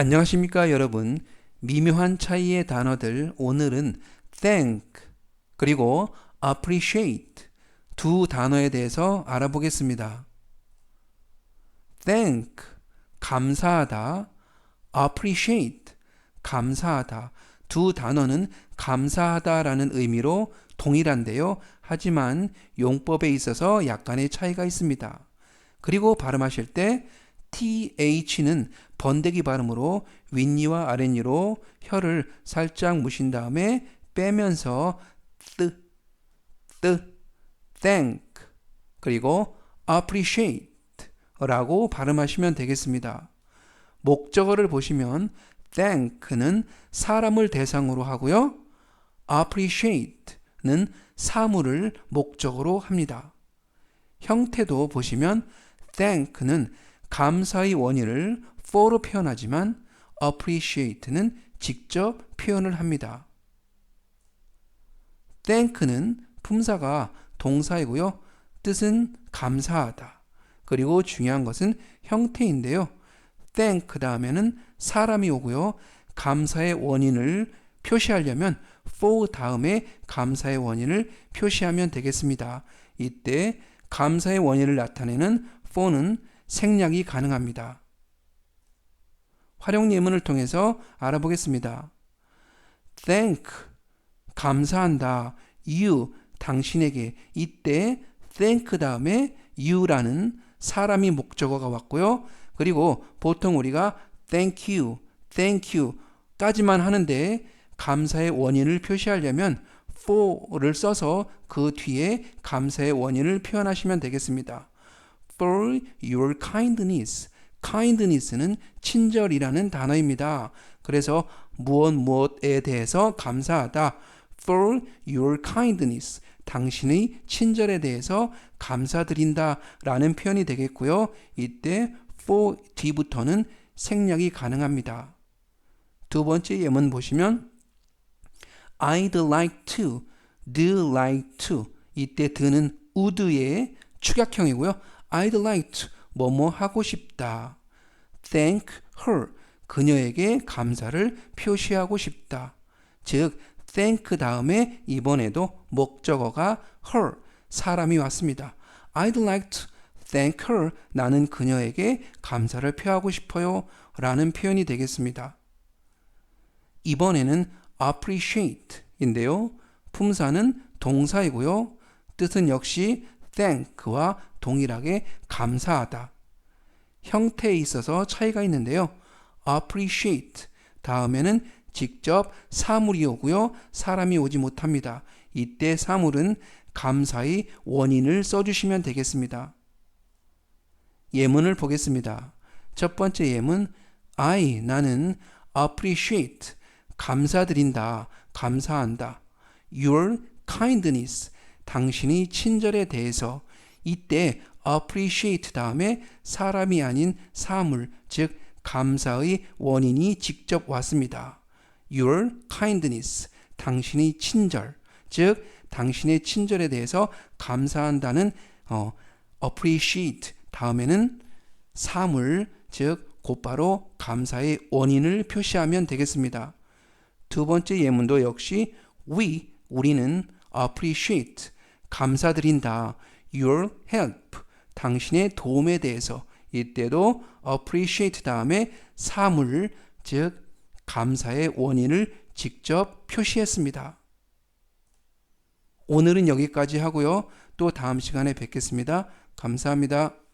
안녕하십니까 여러분. 미묘한 차이의 단어들 오늘은 thank 그리고 appreciate 두 단어에 대해서 알아보겠습니다. thank 감사하다 appreciate 감사하다 두 단어는 감사하다라는 의미로 동일한데요. 하지만 용법에 있어서 약간의 차이가 있습니다. 그리고 발음하실 때 th는 번데기 발음으로 윗니와 아랫니로 혀를 살짝 무신 다음에 빼면서 뜨, 뜨, thank 그리고 appreciate 라고 발음하시면 되겠습니다. 목적어를 보시면 thank는 사람을 대상으로 하고요. appreciate는 사물을 목적으로 합니다. 형태도 보시면 thank는 감사의 원인을 for로 표현하지만 appreciate는 직접 표현을 합니다. thank는 품사가 동사이고요. 뜻은 감사하다. 그리고 중요한 것은 형태인데요. thank 다음에는 사람이 오고요. 감사의 원인을 표시하려면 for 다음에 감사의 원인을 표시하면 되겠습니다. 이때 감사의 원인을 나타내는 for는 생략이 가능합니다. 활용 예문을 통해서 알아보겠습니다. thank 감사한다. you 당신에게 이때 thank 다음에 you라는 사람이 목적어가 왔고요. 그리고 보통 우리가 thank you, thank you 까지만 하는데 감사의 원인을 표시하려면 for를 써서 그 뒤에 감사의 원인을 표현하시면 되겠습니다. For your kindness. kindness는 친절이라는 단어입니다. 그래서 무엇 무엇에 대해서 감사하다. for your kindness. 당신의 친절에 대해서 감사드린다 라는 표현이 되겠고요. 이때 for 뒤부터는 생략이 가능합니다. 두 번째 예문 보시면 I'd like to, do like to 이때 드는 would의 축약형이고요. I'd like to 뭐뭐 하고 싶다. thank her 그녀에게 감사를 표시하고 싶다. 즉 thank 다음에 이번에도 목적어가 her 사람이 왔습니다. I'd like to thank her 나는 그녀에게 감사를 표하고 싶어요 라는 표현이 되겠습니다. 이번에는 appreciate 인데요. 품사는 동사이고요. 뜻은 역시 thank와 동일하게 감사하다. 형태에 있어서 차이가 있는데요. appreciate 다음에는 직접 사물이 오고요. 사람이 오지 못합니다. 이때 사물은 감사의 원인을 써주시면 되겠습니다. 예문을 보겠습니다. 첫 번째 예문 I 나는 appreciate 감사드린다, 감사한다. Your kindness, 당신의 친절에 대해서 이때 appreciate 다음에 사람이 아닌 사물, 즉 감사의 원인이 직접 왔습니다. Your kindness, 당신의 친절, 즉 당신의 친절에 대해서 감사한다는 어, appreciate 다음에는 사물, 즉 곧바로 감사의 원인을 표시하면 되겠습니다. 두 번째 예문도 역시 we 우리는 appreciate 감사드린다 your help 당신의 도움에 대해서 이때도 appreciate 다음에 사물 즉 감사의 원인을 직접 표시했습니다. 오늘은 여기까지 하고요. 또 다음 시간에 뵙겠습니다. 감사합니다.